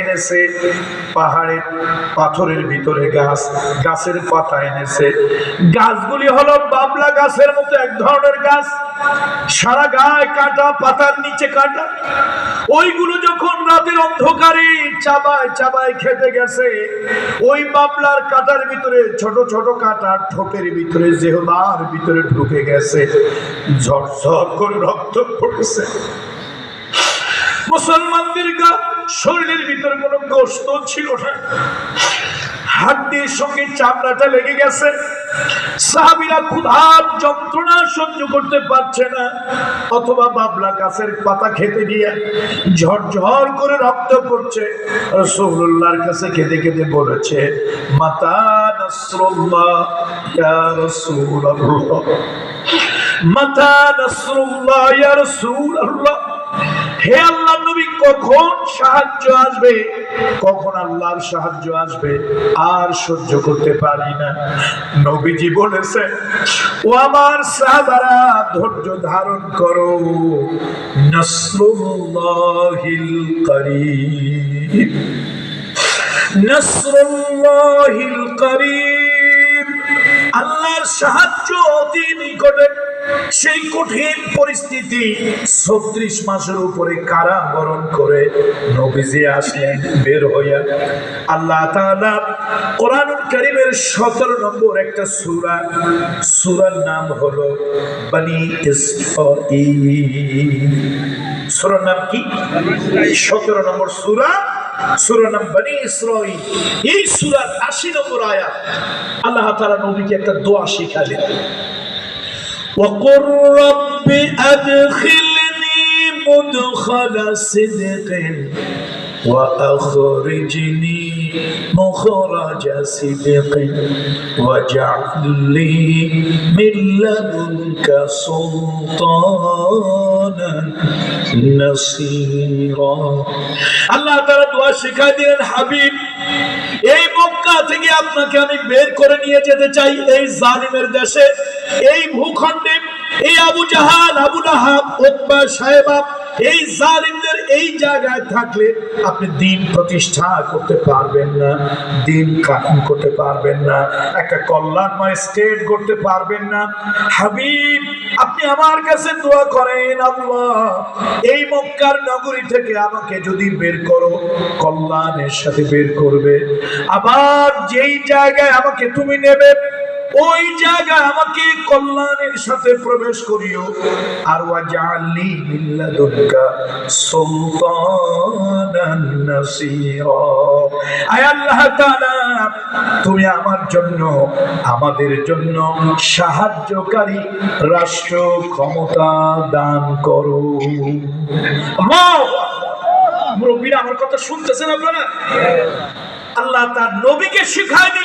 এনেছে পাহাড়ের পাথরের ভিতরে গাছ, গাছের পাতা এনেছে। গাছগুলি হলো বাবলা গাছের মতো এক ধরনের গাছ। সারা গায়ে কাটা, পাতার নিচে কাটা। ওইগুলো যখন রাতের অন্ধকারে চাবায় চাবায় খেতে গেছে, ওই বাবলার কাটার ভিতরে, ছোট ছোট কাটা ঠোঁটের ভিতরে জেহবার ভিতরে ঢুকে গেছে। ঝরঝর করে রক্ত পড়েছে। মুসলমানদের গা শরীরের ভিতরে কোনো গোস্ত ছিল না। হাড্ডির সঙ্গে চামড়াটা লেগে গেছে। সাহাবিরা ক্ষুধার যন্ত্রণা সহ্য করতে পারছে না। অথবা বাবলা গাছের পাতা খেতে গিয়ে ঝরঝর করে রক্ত পড়ছে। রসুল্লাহর কাছে খেতে খেতে বলেছে, মাতা নাসরুল্লাহ, ইয়া রাসূলুল্লাহ। মাতা নাসরুল্লাহ হে আল্লাহ নবী, কখন সাহায্য আসবে? কখন আল্লাহর সাহায্য আসবে? আর সহ্য করতে পারি না। নবীজি বলেছে ও আমার সাহাবারা, ধৈর্য ধারণ করো। নসরুল্লাহিল করিম। নসরুল্লাহিল করিম। আল্লাহর সাহায্য অতি নিকটে। সেই কঠিন পরিস্থিতি ছত্রিশ মাসের উপরে কারা বরণ করে নবীজি আসলেন বের হইয়া। আল্লাহ তাআলা কোরআনুল কারীমের সতেরো নম্বর একটা সূরা, সূরার নাম হলো বনি ইসরাঈল। নাম কি? সতেরো নম্বর সূরা সূরা নাম বনি ইসরাঈল। এই সূরার আশি নম্বর আয়াত, আল্লাহ নবীকে একটা দোয়া শিখালেন। وقل رب أدخلني مدخل صدق وأخرجني مخرج صدق واجعل لي من لدنك سلطانا نصيرا আল্লাহ তারা দোয়া শিখাই দিলেন হাবিব এই মক্কা থেকে আপনাকে আমি বের করে নিয়ে যেতে চাই এই জালিমের দেশে এই ভূখণ্ডে এই আবু জাহান আবু লাহাব ওতবা সাহেবা, এই জালিমদের এই জায়গায় থাকলে আপনি দিন প্রতিষ্ঠা করতে পারবেন না, দিন কায়েম করতে পারবেন না, একটা কল্যাণময় স্টেট করতে পারবেন না। হাবিব, আপনি আমার কাছে দোয়া করেন আল্লাহ, এই মক্কার নগরী থেকে আমাকে যদি বের করো, কল্যাণের সাথে বের করবে। আবার যেই জায়গায় আমাকে তুমি নেবে ওই জায়গায় আমাকে কল্যাণের সাথে প্রবেশ করিও। আর ওয়াজআলনি মিন লাদুনকা সুলতানান নাসীরা। আল্লাহ তাআলা, তুমি আমার জন্য, আমাদের জন্য সাহায্যকারী রাষ্ট্র ক্ষমতা দান করো। মুরব্বীরা আমার কথা শুনতেছেন আপনারা? আল্লাহ তার নবীকে দিলেন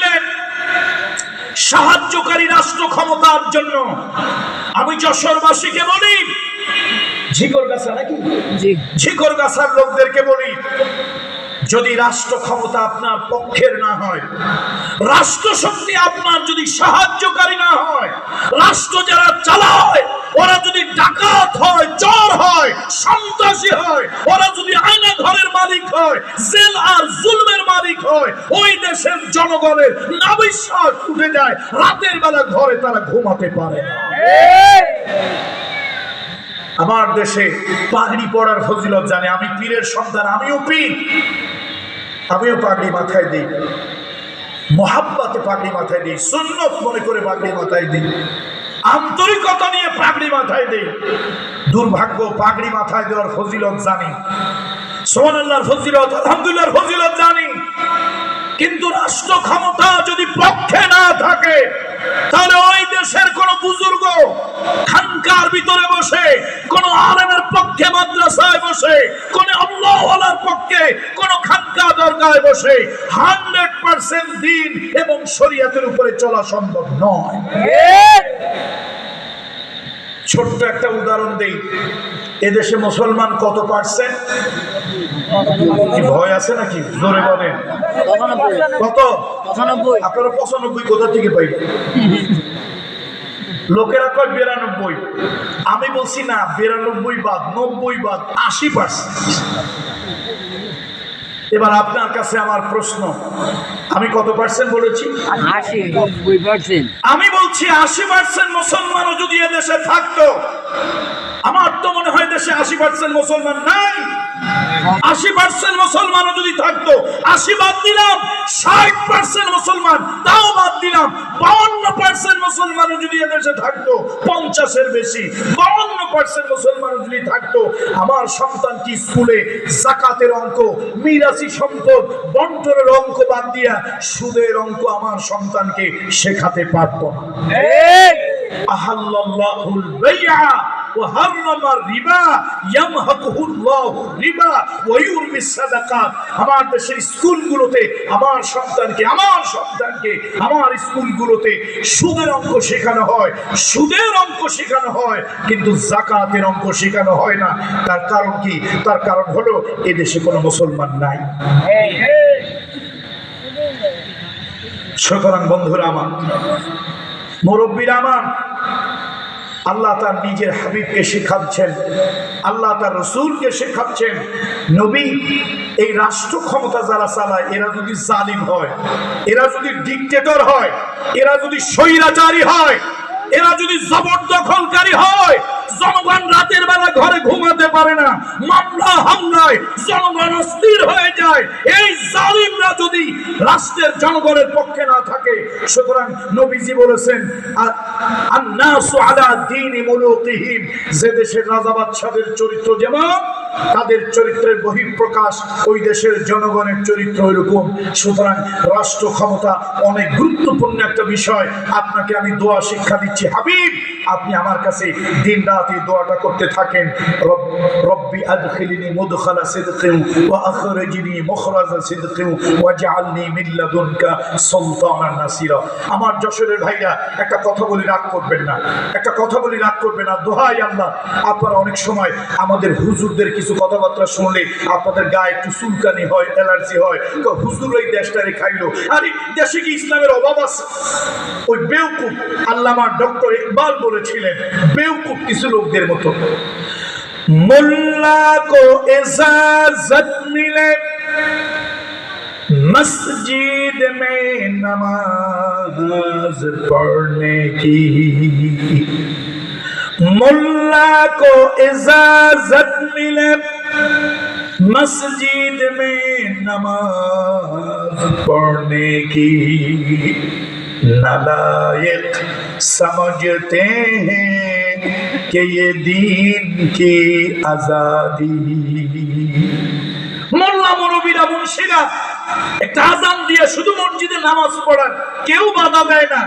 সাহায্যকারী রাষ্ট্র ক্ষমতার জন্য। আমি যশোরবাসীকে বলি ঝিকর গাছা নাকি? ঝিকর গাছার লোকদেরকে বলি যদি রাষ্ট্র ক্ষমতা আপনার পক্ষের না হয় রাষ্ট্র শক্তি আপনার যদি সাহায্যকারী না হয় রাষ্ট্র যারা চালায় ওরা যদি ডাকাত হয় চোর হয় সন্ত্রাসী হয় ওরা যদি আয়না ঘরের মালিক হয় জেল আর জুলমের মালিক হয়, ওই দেশের জনগণের যায়। রাতের বেলা ঘরে তারা ঘুমাতে পারে আমার দেশে পাগড়ি পড়ার ফজিলত জানে। আমি পীরের সন্তান, আমিও পীর। আমিও পাগড়ি মাথায় দিই। মহাব্বাতে পাগড়ি মাথায় দিই। সুন্নত মনে করে পাগড়ি মাথায় দিই। আন্তরিকতা নিয়ে পাগড়ি মাথায় দিই। দুর্ভাগ্য, পাগড়ি মাথায় দেওয়ার ফজিলত জানি। সোহান আল্লাহর ফজিলত, আলহামদুলিল্লাহর ফজিলত জানি। কিন্তু রাষ্ট্র ক্ষমতা যদি পক্ষে না থাকে, তাহলে ওই দেশের কোন বুজুর্গ খানকার ভিতরে বসে, কোন আলেমের পক্ষে মাদ্রাসায় বসে, কোন আল্লাহওয়ালার পক্ষে কোন খানকা দরগায় বসে, হান্ড্রেড পার্সেন্ট দিন এবং শরীয়তের উপরে চলা সম্ভব নয়। ছোট্ট একটা উদাহরণ দেই। এদেশে মুসলমান কত পার্সেন্ট ভয় আছে নাকি? জোরে বলেন। কত? আপনারা পঁচানব্বই কোথা থেকে পাই লোকেরা কয় বিরানব্বই। আমি বলছি না বিরানব্বই বাদ নব্বই বাদ আশি পার্সেন্ট এবার আপনার কাছে আমার প্রশ্ন। আমি কত পার্সেন্ট বলেছি? আমি বলছি আশি পার্সেন্ট মুসলমানও যদি এদেশে থাকতো আমার তো মনে হয় দেশে আশি পার্সেন্ট মুসলমান নাই। আশি পার্সেন্ট মুসলমানও যদি থাকতো আশি বাদ দিলাম ষাট পার্সেন্ট মুসলমান তাও বাদ দিলাম বাউন্ন পার্সেন্ট মুসলমানও যদি এদেশে থাকতো পঞ্চাশের বেশি বাউন্ন পার্সেন্ট মুসলমান যদি থাকতো আমার সন্তানটি স্কুলে জাকাতের অঙ্ক মিরাসি সম্পদ বন্টনের অঙ্ক বাদ দিয়া সুদের অঙ্ক আমার সন্তানকে শেখাতে পারত না। আহাল্লাল্লাহুল বাইআ। সাদাকাত। আমার দেশের স্কুলগুলোতে আমার সন্তানকে আমার সন্তানকে, আমার স্কুলগুলোতে সুদের অঙ্ক শেখানো হয়, সুদের অঙ্ক শেখানো হয়, কিন্তু জাকাতের অঙ্ক শেখানো হয় না। তার কারণ কি? তার কারণ হলো, এদেশে কোনো মুসলমান নাই। সুতরাং বন্ধুরা আমার, মুরব্বীরা আমার আল্লাহ তার নিজের হাবিবকে শেখাচ্ছেন, আল্লাহ তার রসুলকে শেখাচ্ছেন। নবী, এই রাষ্ট্র ক্ষমতা যারা চালায়, এরা যদি জালিম হয়, এরা যদি ডিকটেটর হয়, এরা যদি স্বৈরাচারী হয়, এরা যদি জবরদখলকারী হয় জনগণ রাতের বেলা ঘরে ঘুমাতে পারে না। মামলা, হামলায় জনগণ অস্থির হয়ে যায়। এই জালিমরা যদি রাষ্ট্রের জনগণের পক্ষে না থাকে, সুতরাং নবীজি বলেছেন আন্নাসু আলা দীনি মুলুকিহিম। যে দেশের রাজা বাদশাদের চরিত্র যেমন, তাদের চরিত্রের বহিঃপ্রকাশ ওই দেশের জনগণের চরিত্র এরকম সুতরাং রাষ্ট্র ক্ষমতা অনেক গুরুত্বপূর্ণ একটা বিষয়। আপনাকে আমি দোয়া শিক্ষা দিচ্ছি। হাবিব আপনি আমার কাছে দিন রাত এই দোয়াটা করতে থাকেন। রব্বি আদখিলনি মুদখালা সিদকিন ওয়া আখরিজনি মুখরাজা সিদকিন ওয়াজআলনি মিন লাদুনকা সুলতানান নাসিরা। আমার যশোরের ভাইরা, একটা কথা বলি, রাগ করবেন না। একটা কথা বলি, রাগ করবেন না। দোহাই আল্লাহ। আপনারা অনেক সময় আমাদের হুজুরদের কিছু কথাবার্তা শুনলে আপনাদের গায়ে একটু চুলকানি হয়, অ্যালার্জি হয়। তো হুজুর ওই দেশটারে খাইলো। আরে, দেশে কি ইসলামের অভাব আছে? ওই বেউকুফ আল্লামা ডক্টর ইকবাল করেছিলেন। বেউকুব কিছু লোকদের মতো। মসজিদ মে নমাজ পড়নে কি। মোল্লা কো এজাজত মিলে মসজিদ মে নমাজ পড়নে কি। নালায়েক समझते हैं कि ये दीन की आजादी মোল্লা মরবিরা মুন্সিরা একটা আজান দিয়ে শুধু মসজিদে নামাজ পড়ার কেউ বাধা দেয় না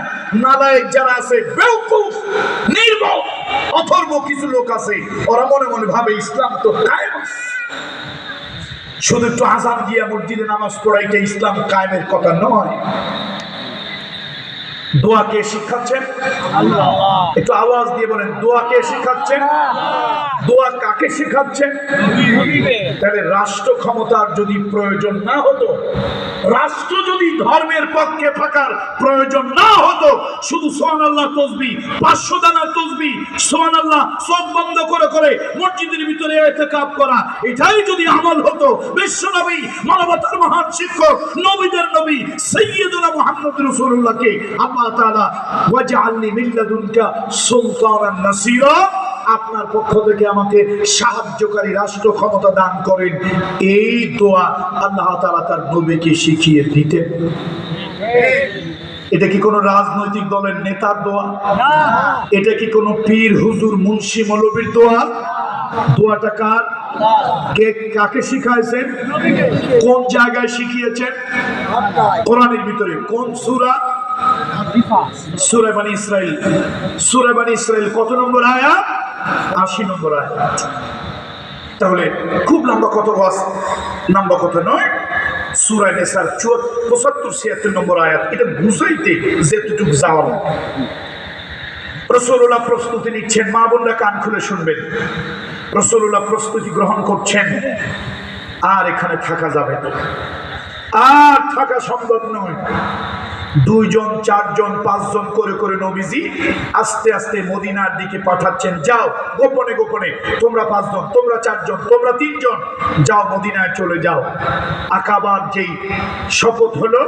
নালায়েক যারা আছে বেউকুফ নির্ভর অথর্ব কিছু লোক আছে ওরা মনে মনে ভাবে ইসলাম তো কায়েম আছে। শুধু একটু আজান দিয়ে মসজিদে নামাজ পড়াইটা ইসলাম কায়েমের কথা নয় দোয়া কে শিখাচ্ছেন? একটু আওয়াজ দিয়ে বলেন দোয়া কে শিখাচ্ছেন? দোয়া কাকে শিখাচ্ছেন? তাহলে রাষ্ট্র ক্ষমতার যদি প্রয়োজন না হতো রাষ্ট্র যদি ধর্মের পক্ষে থাকার প্রয়োজন না হতো শুধু সোহান আল্লাহ তসবি পাঁচশো দানা তসবি সোহান আল্লাহ সব বন্ধ করে করে মসজিদের ভিতরে এতে কাপ করা এটাই যদি আমল হতো বিশ্ব নবী মানবতার মহান শিক্ষক নবীদের নবী সৈয়দুল্লাহ মোহাম্মদ রসুল্লাহকে আপনার পক্ষ থেকে আমাকে সাহায্যকারী রাষ্ট্র ক্ষমতা দান করেন। এই দোয়া আল্লাহ তাআলা তার নবীকে শিখিয়ে দিতেন। এটা কি কোনো রাজনৈতিক দলের নেতার দোয়া? এটা কি কোনো পীর, হুজুর, মুন্সি, মৌলবীর দোয়া? দোয়াটা কার? কাকে শিখাইছেন? কোন জায়গায় শিখিয়েছেন? কোরআনের ভিতরে। কোন সূরা? সূরা বানী ইসরাইল, সূরা কত নম্বর আয়াত আশি নম্বর তাহলে খুব লম্বা কত ওয়াজ লম্বা কথা নয়? সুরায় নেসার পঁচাত্তর, ছিয়াত্তর নম্বর আয়াত। এটা বুঝাইতে যেতটুকু যাওয়া লাগে। রসুল্লাহ প্রস্তুতি নিচ্ছেন, মা বোনরা কান খুলে শুনবেন। রসুল্লাহ প্রস্তুতি গ্রহণ করছেন। আর এখানে থাকা যাবে না। আর থাকা সম্ভব নয়। দুইজন, চারজন, পাঁচজন করে করে নবীজি আস্তে আস্তে মদিনার দিকে পাঠাচ্ছেন। যাও, গোপনে গোপনে, তোমরা পাঁচজন, তোমরা চারজন, তোমরা তিনজন, যাও মদিনায় চলে যাও। আকাবার যেই শপথ হলো